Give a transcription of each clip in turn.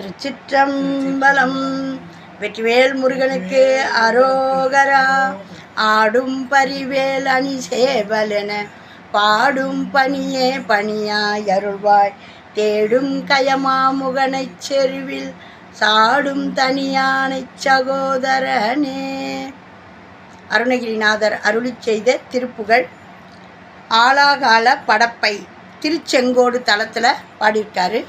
திருச்சிற்றம்பலம். வெற்றிவேல் முருகனுக்கு அரோகரா. ஆடும் பரிவேல் அணி சேவலென பாடும் பணியே பணியாய் அருள்வாய். தேடும் கயமாமுகனை செருவில் சாடும் தனியானைச் சகோதரனே. அருணகிரிநாதர் அருளிச் செய்த திருப்புகழ் ஆலாகால படப்பை திருச்செங்கோடு தளத்தில் பாடியிருக்காரு.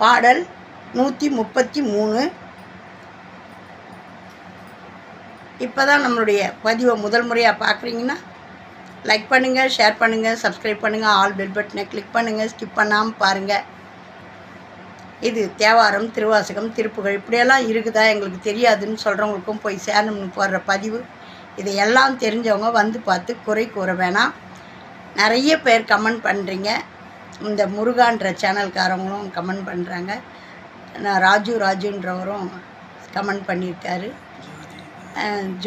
பாடல் நூற்றி முப்பத்தி மூணு. இப்போ தான் நம்மளுடைய பதிவை முதல் முறையாக பார்க்குறீங்கன்னா லைக் பண்ணுங்கள் ஷேர் பண்ணுங்கள் சப்ஸ்கிரைப் பண்ணுங்கள் ஆல் பெல் பட்டனை கிளிக் பண்ணுங்கள் ஸ்கிப் பண்ணாமல் பாருங்கள் இது தேவாரம் திருவாசகம் திருப்புகள் இப்படியெல்லாம் இருக்குதா எங்களுக்கு தெரியாதுன்னு சொல்கிறவங்களுக்கும் போய் சேரணும்னு போடுற பதிவு. இதையெல்லாம் தெரிஞ்சவங்க வந்து பார்த்து குறை கூற வேணாம். நிறைய பேர் கமெண்ட் பண்ணுறீங்க இந்த முருகான்ற சேனல்காரவங்களும் கமெண்ட் பண்ணுறாங்க நான் ராஜு ராஜுன்றவரும் கமெண்ட் பண்ணியிருக்காரு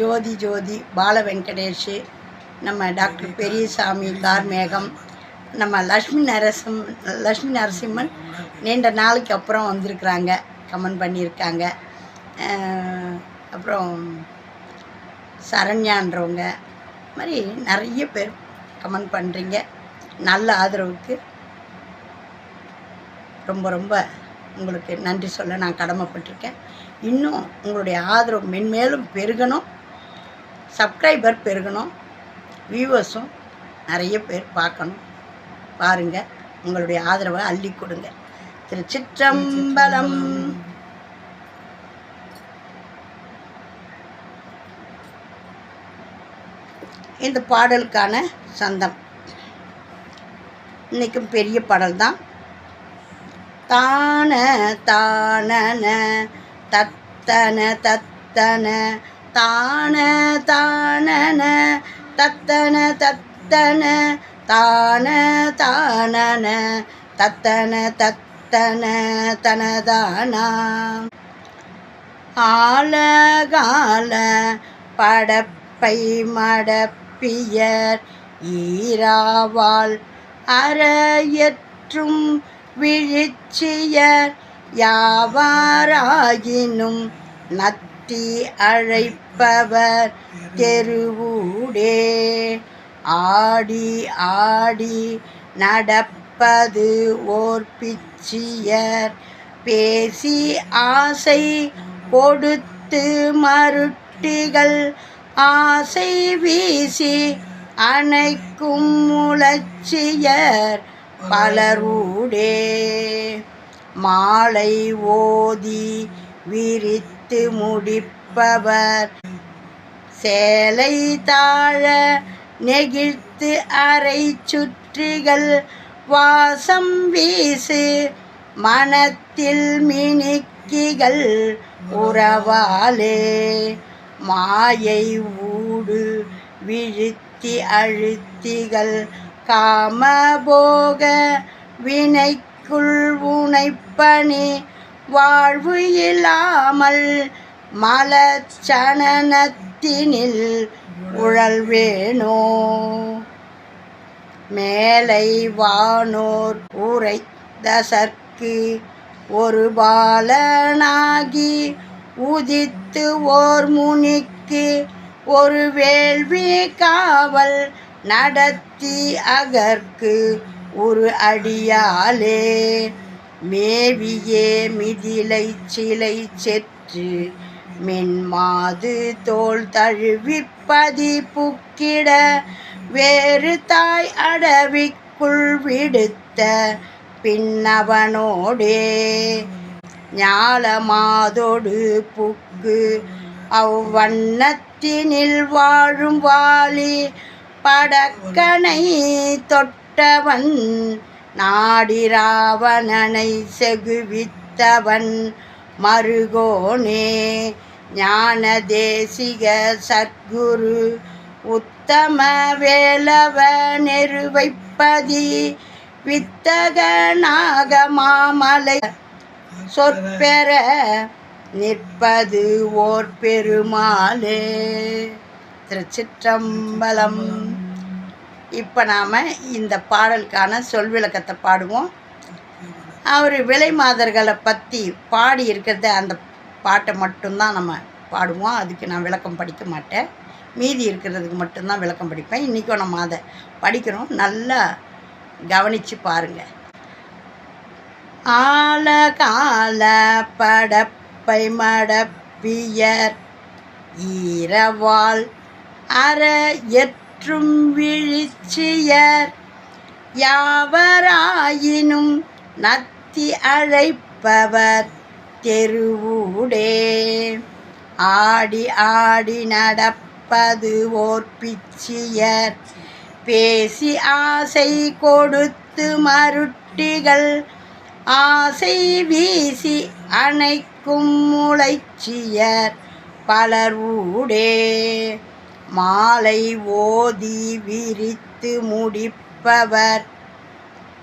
ஜோதி ஜோதி பால வெங்கடேஷ் நம்ம டாக்டர் பெரியசாமி கார்மேகம் நம்ம லக்ஷ்மி நரசிம் லக்ஷ்மி நரசிம்மன் நீண்ட நாளைக்கு அப்புறம் வந்திருக்கிறாங்க கமெண்ட் பண்ணியிருக்காங்க. அப்புறம் சரண்யான்றவங்க இது மாதிரி நிறைய பேர் கமெண்ட் பண்ணுறீங்க நல்ல ஆதரவுக்கு ரொம்ப ரொம்ப உங்களுக்கு நன்றி சொல்ல நான் கடமைப்பட்டிருக்கேன். இன்னும் உங்களுடைய ஆதரவு மென்மேலும் பெருகணும். சப்ஸ்கிரைபர் பெருகணும். வியூவர்ஸும் நிறைய பேர் பார்க்கணும். பாருங்கள் உங்களுடைய ஆதரவை அள்ளி கொடுங்க. திருச்சிற்றம்பலம் இந்த பாடலுக்கான சந்தம். இன்றைக்கும் பெரிய பாடல் தான் தான தானன தத்தன தத்தன தான தானன தத்தன தத்தன தான தானன தத்தன தத்தன தனதானா. ஆலகால படப்பை மடப்பியர் ஈராவால் அறையற்றும் விழிச்சியர் யாவாராயினும் நத்தி அழைப்பவர் தெருவூடே. ஆடி ஆடி நடப்பது ஓர் பிச்சியர். பேசி ஆசை கொடுத்து மருட்டிகள். ஆசை வீசி அணைக்கும் முளச்சியர் பலரூடே மாலை ஓதி விரித்து முடிப்பவர். சேலை தாழ நெகிழ்த்து அரை சுற்றிகள் வாசம் வீசு மனத்தில் மினிக்கிகள் உறவாலே மாயை ஊடு விழுத்தி அழுத்திகள் காமபோக வினைக்குள் உனைப்பணி வாழ்வு இல்லாமல் மலச்சனனத்தினில் உழல்வேணோ மேலை வானோர் உரைத்தசற்கு ஒரு பாலனாகி உதித்து ஓர் முனிக்கு ஒரு வேள்வி காவல் நடத்தி அகற்கு ஒரு அடியாலே மேவியே மிதிலை சிலை செற்று மென்மாது தோல் தழுவிப்பதி புக்கிட வேறு தாய் அடவிக்குள் விடுத்த பின்னவனோடே. ஞாலமாதொடு புக்கு அவ்வண்ணத்தினில் வாழும் வாலி படக்கனை தொட்டவன் நாடிராவணனை செகுவித்தவன் மருகோனே. ஞான தேசிக சத்குரு உத்தம வேலவ நெருவைப்பதி வித்தக நாகமாமலை சொற்பெற நிற்பது ஓர் பெருமாளே. திருச்சிற்றம்பலம். இப்போ நாம் இந்த பாடலுக்கான சொல் விளக்கத்தை பாடுவோம். அவர் விலை மாதர்களை பற்றி பாடி இருக்கிறத அந்த பாட்டை மட்டும்தான் நம்ம பாடுவோம். அதுக்கு நான் விளக்கம் படிக்க மாட்டேன். மீதி இருக்கிறதுக்கு மட்டும்தான் விளக்கம் படிப்பேன். இன்றைக்கும் நம்ம அதை படிக்கிறோம். நல்லா கவனித்து பாருங்கள் ஆழகால படப்பை மடப்பியர் ஈரவாள் அற எற்றும் விழிச்சியர். யாவராயினும் நத்தி அழைப்பவர் தெருவூடே. ஆடி ஆடி நடப்பது ஓர் பிச்சியர். பேசி ஆசை கொடுத்து மருட்டிகள். ஆசை வீசி அணைக்கும் முளைச்சியர் பலர் ஊடே. மாலை ஓதி விரித்து முடிப்பவர்.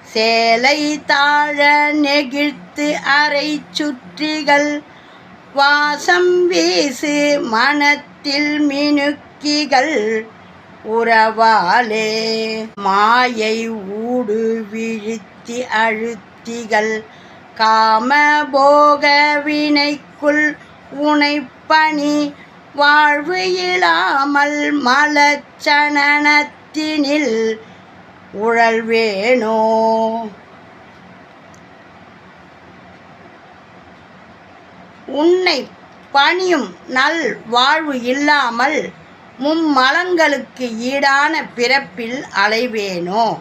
சேலை தாழ நெகிழ்த்து அரை சுற்றிகள். வாசம் வீசு மனத்தில் மினுக்கிகள். உறவாலே மாயை ஊடு விழுத்தி அழுத்திகள். காம போக வினைக்குள் உனைப்பணி வாழ்வு இல்லாமல் மலச்சனனத்தினில் உழல்வேணோ உன்னை பணியும் நல் வாழ்வு இல்லாமல் மும்மலங்களுக்கு ஈடான பிறப்பில் அலைவேனோ?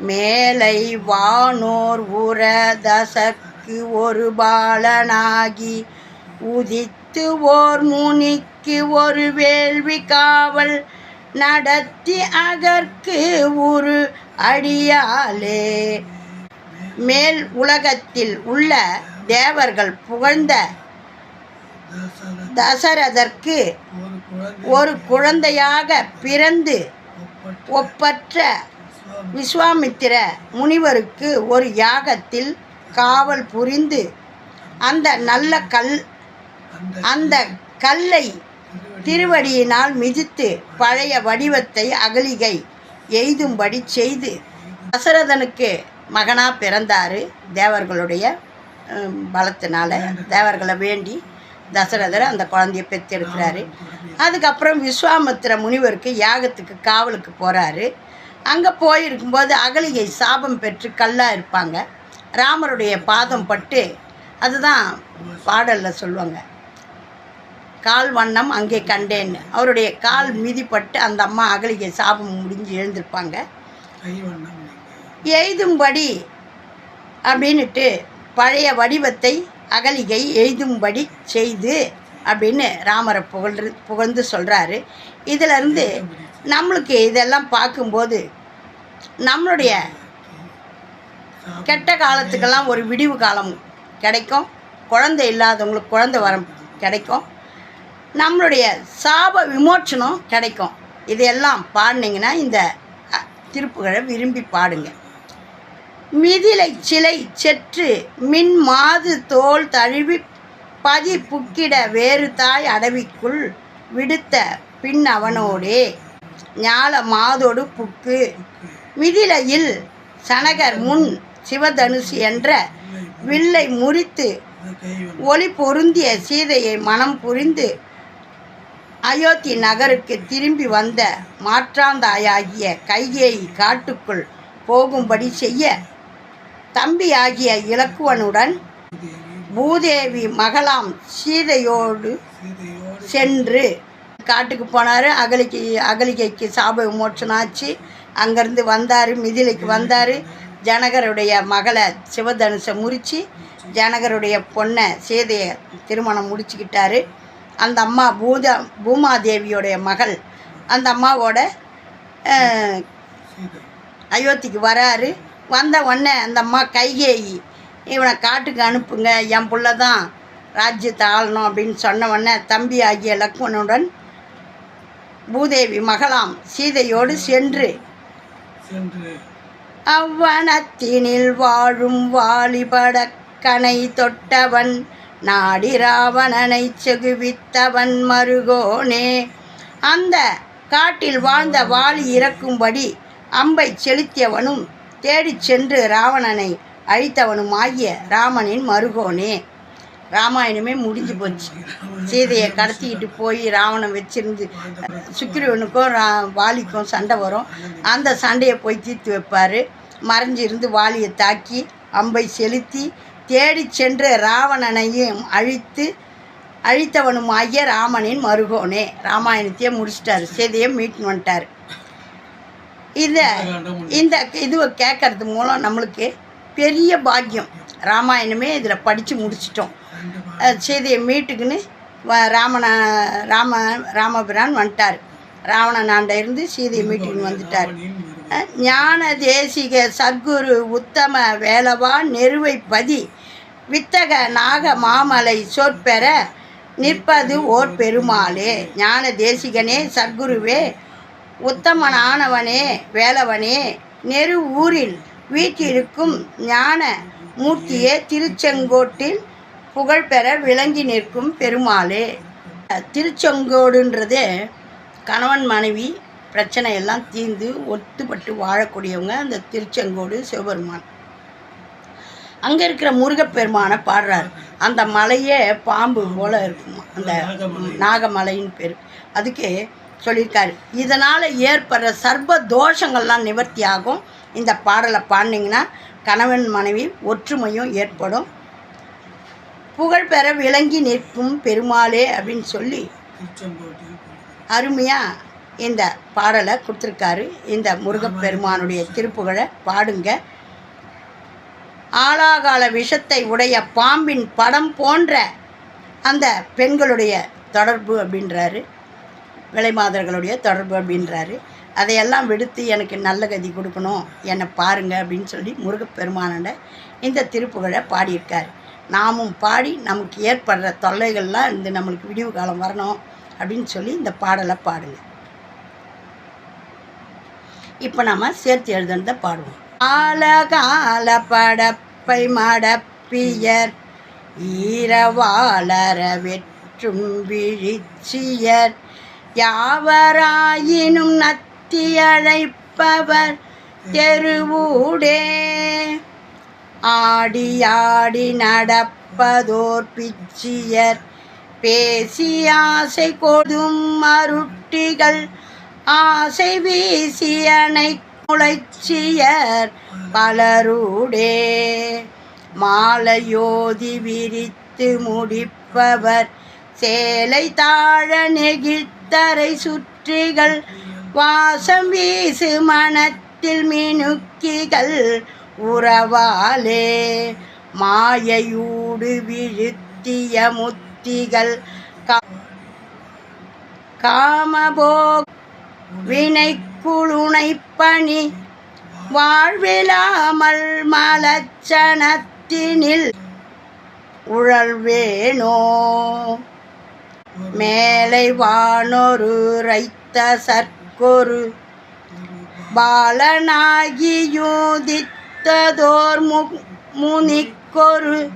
மேலை வானோர் உர தசக்கு ஒரு பாலனாகி உதித்த ஓர் முனிக்கு ஒரு வேள்வி காவல் நடத்தி அகற்கு ஒரு அடியாலே மேல் உலகத்தில் உள்ள தேவர்கள் புகழ்ந்த தசரதற்கு ஒரு குழந்தையாக பிறந்து ஒப்பற்ற விஸ்வாமித்திர முனிவருக்கு ஒரு யாகத்தில் காவல் புரிந்து அந்த நல்ல கல் அந்த கல்லை திருவடியினால் மிதித்து பழைய வடிவத்தை அகலிகை எய்தும்படி செய்து தசரதனுக்கு மகனாக பிறந்தார். தேவர்களுடைய பலத்தினால் பலத்தினால தேவர்களை வேண்டி தசரதர் அந்த குழந்தைய பெற்றெடுக்கிறாரு. அதுக்கப்புறம் விஸ்வாமித்திர முனிவருக்கு யாகத்துக்கு காவலுக்கு போகிறாரு அங்கே போயிருக்கும்போது அகலிகை சாபம் பெற்று கல்லாக இருப்பாங்க. ராமருடைய பாதம் பட்டு அதுதான் பாடலில் சொல்லுவாங்க. கால் வண்ணம் அங்கே கண்டேன். அவருடைய கால் மிதிப்பட்டு அந்த அம்மா அகலிகை சாபம் முடிஞ்சு எழுந்திருப்பாங்க. எய்தும்படி அப்படின்னுட்டு பழைய வடிவத்தை அகலிகை எய்தும்படி செய்து அப்படின்னு ராமரை புகழ் புகழ்ந்து சொல்கிறாரு இதிலிருந்து நம்மளுக்கு இதெல்லாம் பார்க்கும்போது நம்மளுடைய கெட்ட காலத்துக்கெல்லாம் ஒரு விடிவு காலம் கிடைக்கும். குழந்தை இல்லாதவங்களுக்கு குழந்தை வரம் கிடைக்கும். நம்மளுடைய சாப விமோச்சனம் கிடைக்கும். இதையெல்லாம் பாடினீங்கன்னா இந்த திருப்புகழை விரும்பி பாடுங்க. மிதிலை சிலை செற்று மின் மாது தோல் தழுவி பதி புக்கிட வேறு தாய் அடவிக்குள் விடுத்த பின் அவனோடே. ஞால மாதோடு புக்கு. மிதிலையில் சனகர் முன் சிவதனுசு என்ற வில்லை முறித்து ஒளி பொருந்திய சீதையை மனம் புரிந்து அயோத்தி நகருக்கு திரும்பி வந்த மாற்றாந்தாயாகிய கைகேயி காட்டுக்குள் போகும்படி செய்ய தம்பியாகிய இலக்குவனுடன் பூதேவி மகளாம் சீதையோடு சென்று காட்டுக்கு போனார். அகலிக்கு அகலிகைக்கு சாப விமோச்சனம் ஆச்சு அங்கேருந்து வந்தார் மிதிலைக்கு வந்தார். ஜனகருடைய மகளை சிவதனுஷை முறித்து ஜனகருடைய பொண்ணை சீதையை திருமணம் முடிச்சுக்கிட்டாரு. அந்த அம்மா பூத பூமாதேவியோடைய மகள் அந்த அம்மாவோட அயோத்திக்கு வராரு. வந்த உடனே அந்த அம்மா கைகேயி இவனை காட்டுக்கு அனுப்புங்க என் புள்ள தான் ராஜ்யத்தை ஆளணும் அப்படின்னு சொன்ன உடனே தம்பி ஆகிய லக்ஷ்மணனுடன் பூதேவி மகளாம் சீதையோடு சென்று அவ்வனத்தினில் வாழும் வாலிபடக்கனை தொட்டவன் நாடி ராவணனை செகுவித்தவன் மருகோனே. அந்த காட்டில் வாழ்ந்த வாலி இறக்கும்படி அம்பை செலுத்தியவனும் தேடிச் சென்று ராவணனை அழித்தவனும் ஆகிய ராமனின் மருகோனே. ராமாயணமே முடிஞ்சு போச்சு. சீதையை கடத்திக்கிட்டு போய் ராவணன் வச்சிருந்து சுக்கிரவனுக்கும் ரா வாலிக்கும் சண்டை வரும். அந்த சண்டையை போய் தீர்த்து வைப்பார். மறைஞ்சிருந்து வாலியை தாக்கி அம்பை செலுத்தி தேடிச் சென்று ராவணனையும் அழித்து அழித்தவனுமாகிய ராமனின் மருகோனே. ராமாயணத்தையே முடிச்சிட்டாரு. சீதையை மீட்னு வந்துட்டார். இதை இந்த இதுவை கேட்கறது மூலம் நம்மளுக்கு பெரிய பாக்கியம். ராமாயணமே இதில் படித்து முடிச்சிட்டோம். அஹ் சீதையை மீட்டுக்குன்னு வ ராமன ராம ராமபிரான் வந்துட்டார். ராவணனாண்ட இருந்து சீதையை மீட்டுக்குன்னு வந்துட்டார். ஞான தேசிக சத்குரு உத்தம வேலவா நெருவைப்பதி. பதி வித்தக நாக மாமலை சொற்பெற நிற்பது ஓர் பெருமாளே. ஞான தேசிகனே சத்குருவே உத்தமனானவனே வேலவனே நெரு ஊரில் வீற்றிருக்கும் ஞான மூர்த்தியே திருச்செங்கோட்டில் புகழ்பெற விளங்கி நிற்கும் பெருமாளே. திருச்செங்கோடுன்றது கணவன் மனைவி பிரச்சனை எல்லாம் தீர்ந்து ஒத்துப்பட்டு வாழக்கூடியவங்க அந்த திருச்செங்கோடு சிவபெருமான். அங்கே இருக்கிற முருகப்பெருமானை பாடுறார். அந்த மலையே பாம்பு போல இருக்குமா? அந்த நாகமலைன்னு பேர். அதுக்கு சொல்லியிருக்காரு. இதனால் ஏற்படுற சர்வ தோஷங்கள்லாம் நிவர்த்தி ஆகும். இந்த பாடலை பாடினீங்கன்னா கணவன் மனைவி ஒற்றுமையும் ஏற்படும். புகழ்பெற விளங்கி நிற்கும் பெருமாளே அப்படின்னு சொல்லி அருமையாக இந்த பாடலை கொடுத்துருக்காரு. இந்த முருகப்பெருமானுடைய திருப்புகழை பாடுங்க. ஆலாகால விஷத்தை உடைய பாம்பின் படம் போன்ற அந்த பெண்களுடைய தொடர்பு அப்படின்றாரு. விலைமாதர்களுடைய தொடர்பு அப்படின்றாரு. அதையெல்லாம் விடுத்து எனக்கு நல்ல கதி கொடுக்கணும். என்னை பாருங்க அப்படின்னு சொல்லி முருகப்பெருமானோட இந்த திருப்புகழை பாடியிருக்கார். நாமும் பாடி நமக்கு ஏற்படுற தொல்லைகள்லாம் இந்த நம்மளுக்கு விடிவு காலம் வரணும் அப்படின்னு சொல்லி இந்த பாடலை பாடுங்க. இப்போ நம்ம சேர்த்து எழுதுனதை பாடுவோம். ஆலகால படப்பை மடப்பியர் ஈரவாளர வெற்றும் விழிச்சியர் யாவராயினும் நத்தி அழைப்பவர் தெருவூடே. ஆடியாடி நடப்பதோர் பிச்சியர் பேசி ஆசை கொடும் மருட்டிகள் ஆசை வீசியனை முளைச்சியர் பலருடே. மாலையோதி விரித்து முடிப்பவர் சேலை தாழ நெகிழ்த்தரை சுற்றிகள் வாசம் வீசு மனத்தில் மினுக்கிகள் உறவாலே. மாயையூடு விழுத்திய முத்திகள் கா- காமபோக் வினை குழுனை பணி வாழ்விலாமல் மலச்சனத்தினில் உழல்வேனோ? மேலை வானொரு ரைத்த சற்கொரு. பாலனாகியூதித்ததோர் மு முனிக்கொரு.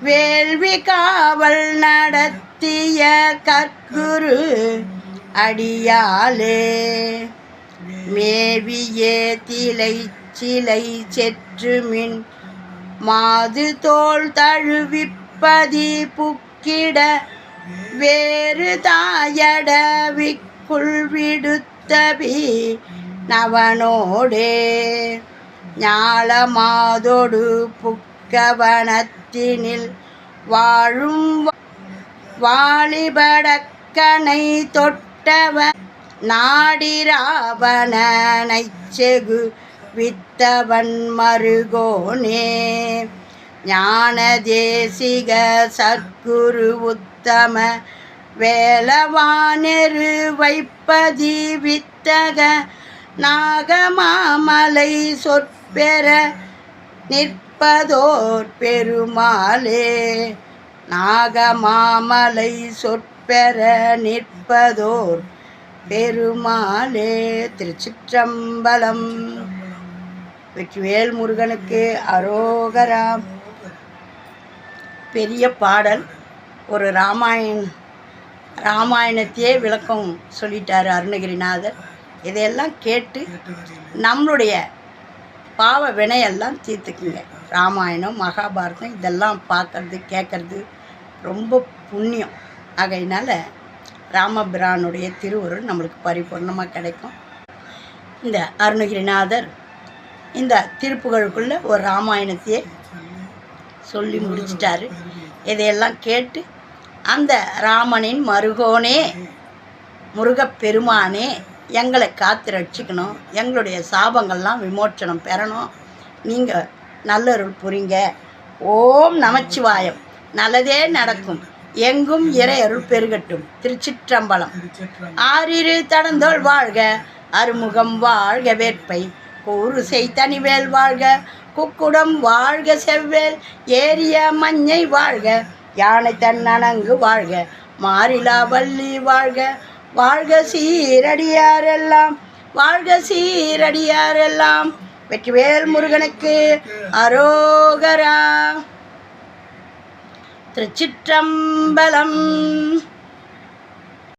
வேள்வி காவல் நடத்திய கற்குரு. அடியாலே மேவியே திலை சிலை செற்றுமின் மாது தோல் தழுவிப்பதி புக்கிட வேறு தாயடவிக்குள் விடுத்தபி நவனோடே ஞாலமாதொடு புக்கவனத்தினில் வாழும் வாலிபடக்கனை தொட்டு தொட்டவ நாடிராவணனைச் செகு வித்தவன் மருகோனே. ஞான தேசிக சற்குரு உத்தம வேலவானெரு வைப்பதி வித்தக நாகமாமலை சொற்பெற நிற்பதோர் பெருமாளே. நாகமாமலை பெற நிற்பதோர் பெருமாளே திருச்சிற்றம்பலம். வெற்றிவேல் முருகனுக்கு அரோகராம் பெரிய பாடல். ஒரு ராமாயண் ராமாயணத்தையே விளக்கம் சொல்லிட்டார் அருணகிரிநாதர். இதையெல்லாம் கேட்டு நம்மளுடைய பாவ வினையெல்லாம் தீர்த்துக்குங்க. ராமாயணம் மகாபாரதம் இதெல்லாம் பார்க்கறது கேட்கறது ரொம்ப புண்ணியம். ஆகையினால் ராமபிரானுடைய திருவுருள் நம்மளுக்கு பரிபூர்ணமாக கிடைக்கும். இந்த அருணகிரிநாதர் இந்த திருப்புகளுக்குள்ளே ஒரு ராமாயணத்தையே சொல்லி முடிச்சிட்டாரு. இதையெல்லாம் கேட்டு அந்த ராமனின் மருகோனே முருகப்பெருமானே எங்களை காத்து ரட்சிக்கணும் எங்களுடைய சாபங்கள்லாம் விமோச்சனம் பெறணும். நீங்கள் நல்லருள் புரிங்க. ஓம் நமச்சிவாயம். நல்லதே நடக்கும். எங்கும் இறை அருள் பெருகட்டும். திருச்சிற்றம்பலம். ஆறிரு தடந்தோள் வாழ்க அருமுகம் வாழ்க வேட்பை. கூறுசை தனிவேல் வாழ்க குக்குடம் வாழ்க செவ்வேல். ஏரிய மஞ்சை வாழ்க யானை தன் அணங்கு வாழ்க. மாறிலா வள்ளி வாழ்க வாழ்க சீரடியாரெல்லாம் வாழ்க சீரடியாரெல்லாம் வெற்றிவேல் முருகனுக்கு அரோகரா. திருச்சிற்றம்பலம்.